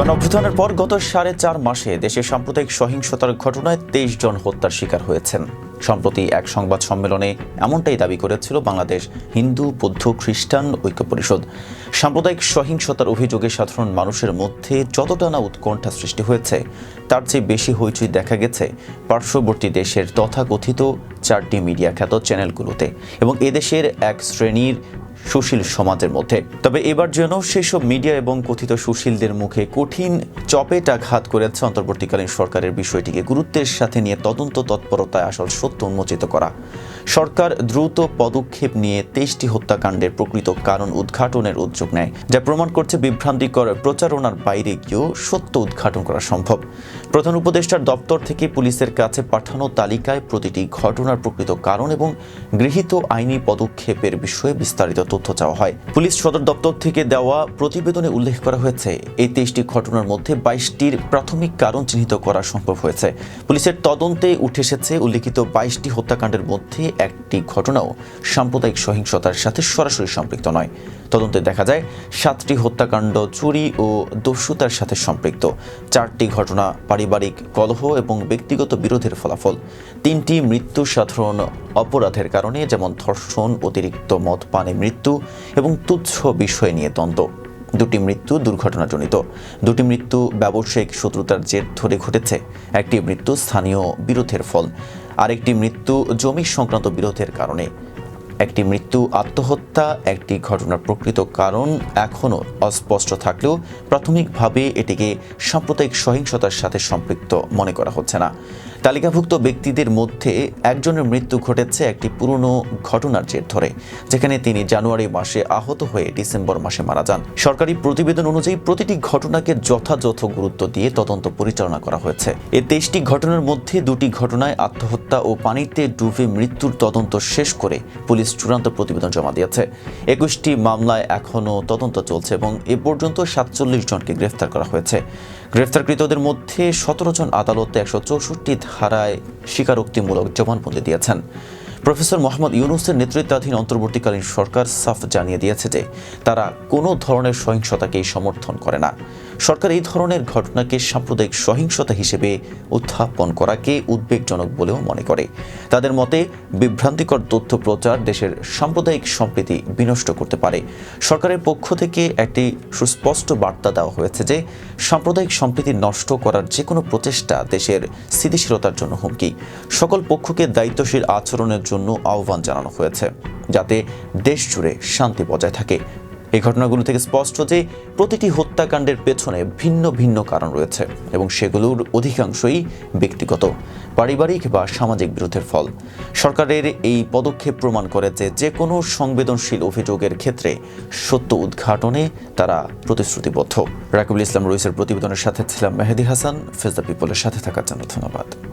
গণঅভ্যুত্থানের পর গত সাড়ে চার মাসে দেশে সাম্প্রদায়িক সহিংসতার ঘটনায় তেইশ জন হত্যার শিকার হয়েছেন। সম্প্রতি এক সংবাদ সম্মেলনে এমনটাই দাবি করেছিল বাংলাদেশ হিন্দু, বৌদ্ধ, খ্রিস্টান ঐক্য পরিষদ। সাম্প্রদায়িক সহিংসতার অভিযোগে সাধারণ মানুষের মধ্যে যতটা না উৎকণ্ঠা সৃষ্টি হয়েছে, তার চেয়ে বেশি হইচই দেখা গেছে পার্শ্ববর্তী দেশের তথাকথিত চারটি মিডিয়া খ্যাত চ্যানেলগুলোতে এবং এদেশের এক শ্রেণির সুশীল সমাজের মধ্যে। তবে এবার যেন সেসব মিডিয়া এবং কথিত সুশীলদের মুখে কঠিন চপেটাঘাত করেছে অন্তর্বর্তীকালীন সরকারের বিষয়টিকে গুরুত্বের সাথে নিয়ে তদন্ত তৎপরতায় আসল সত্য উন্মোচিত করা। সরকার দ্রুত পদক্ষেপ নিয়ে তেইশটি হত্যাকাণ্ডের প্রকৃত কারণ উদ্ঘাটনের উদ্যোগ নেয়, যা প্রমাণ করছে বিভ্রান্তিকর প্রচারণার বাইরে গিয়েও সত্য উদ্ঘাটন করা সম্ভব। প্রধান উপদেষ্টার দপ্তর থেকে পুলিশের কাছে পাঠানো তালিকায় প্রতিটি ঘটনার প্রকৃত কারণ এবং গৃহীত আইনি পদক্ষেপের বিষয়ে বিস্তারিত তথ্য চাওয়া হয়। পুলিশ সদর দপ্তর থেকে দেওয়া প্রতিবেদনে উল্লেখ করা হয়েছে, এই তেইশটি ঘটনার মধ্যে বাইশটির প্রাথমিক কারণ চিহ্নিত করা সম্ভব হয়েছে। পুলিশের তদন্তে উঠে এসেছে উল্লেখিত বাইশটি হত্যাকাণ্ডের মধ্যে একটি ঘটনাও সাম্প্রদায়িক সহিংসতার সাথে সরাসরি সম্পৃক্ত নয়। তদন্তে দেখা যায়, সাতটি হত্যাকাণ্ড চুরি ও দস্যুতার সাথে সম্পৃক্ত। চারটি ঘটনা পারিবারিক কলহ এবং ব্যক্তিগত বিরোধের ফলাফল। তিনটি মৃত্যু সাধারণ অপরাধের কারণে, যেমন ধর্ষণ, অতিরিক্ত মদ, পানে মৃত্যু এবং তুচ্ছ বিষয় নিয়ে দ্বন্দ্ব দুটি মৃত্যু দুর্ঘটনাজনিত। দুটি মৃত্যু ব্যবসায়িক শত্রুতার জের ধরে ঘটেছে। একটি মৃত্যু স্থানীয় বিরোধের ফল। আরেকটি মৃত্যু জমি সংক্রান্ত বিরোধের কারণে। একটি মৃত্যু আত্মহত্যা, একটি ঘটনার প্রকৃত কারণ এখনও অস্পষ্ট থাকলেও প্রাথমিকভাবে এটিকে সাম্প্রদায়িক সহিংসতার সাথে সম্পৃক্ত মনে করা হচ্ছে না। তালিকাভুক্ত ব্যক্তিদের মধ্যে একজনের মৃত্যু ঘটেছে একটি পুরনো ঘটনার জের ধরে, যেখানে তিনি জানুয়ারি মাসে আহত হয়ে ডিসেম্বর মাসে মারা যান। সরকারি প্রতিবেদন অনুযায়ী প্রতিটি ঘটনাকে যথাযথ গুরুত্ব দিয়ে তদন্ত পরিচালনা করা হয়েছে। এ তেইশটি ঘটনার মধ্যে দুটি ঘটনায় আত্মহত্যা ও পানিতে ডুবে মৃত্যুর তদন্ত শেষ করে পুলিশ চূড়ান্ত প্রতিবেদন জমা দিয়েছে। একুশটি মামলায় এখনও তদন্ত চলছে এবং এ পর্যন্ত সাতচল্লিশ জনকে গ্রেফতার করা হয়েছে। গ্রেফতারকৃতদের মধ্যে সতেরো জন আদালতে একশো চৌষট্টি ধারায় স্বীকারোক্তিমূলক জবানবন্দি দিয়েছেন। প্রফেসর মোহাম্মদ ইউনুসের নেতৃত্বাধীন অন্তর্বর্তীকালীন সরকার সাফ জানিয়ে দিয়েছে যে, তারা কোনো ধরনের সহিংসতাকেই সমর্থন করে না। সরকার এই ধরনের ঘটনাকে সাম্প্রদায়িক সহিংসতা হিসেবে উত্থাপন করাকে উদ্বেগজনক বলেও মনে করে। তাদের মতে, বিভ্রান্তিকর তথ্য প্রচার দেশের সাম্প্রদায়িক সম্প্রীতি বিনষ্ট করতে পারে। সরকারের পক্ষ থেকে একটি সুস্পষ্ট বার্তা দেওয়া হয়েছে যে, সাম্প্রদায়িক সম্প্রীতি নষ্ট করার যে কোনো প্রচেষ্টা দেশের স্থিতিশীলতার জন্য হুমকি। সকল পক্ষকে দায়িত্বশীল আচরণের জন্য আহ্বান জানানো হয়েছে, যাতে দেশ জুড়ে শান্তি বজায় থাকে। এই ঘটনাগুলো থেকে স্পষ্ট যে প্রতিটি হত্যাকাণ্ডের পেছনে ভিন্ন ভিন্ন কারণ রয়েছে এবং সেগুলোর অধিকাংশই ব্যক্তিগত, পারিবারিক বা সামাজিক বিরোধের ফল। সরকারের এই পদক্ষেপ প্রমাণ করে যে যে কোনো সংবেদনশীল অভিযোগের ক্ষেত্রে সত্য উদ্ঘাটনে তারা প্রতিশ্রুতিবদ্ধ। রাকিবুল ইসলাম রইসের প্রতিবেদনের সাথে ছিলাম মেহেদি হাসান। ফেজ দ্য পিপলের সাথে থাকার জন্য ধন্যবাদ।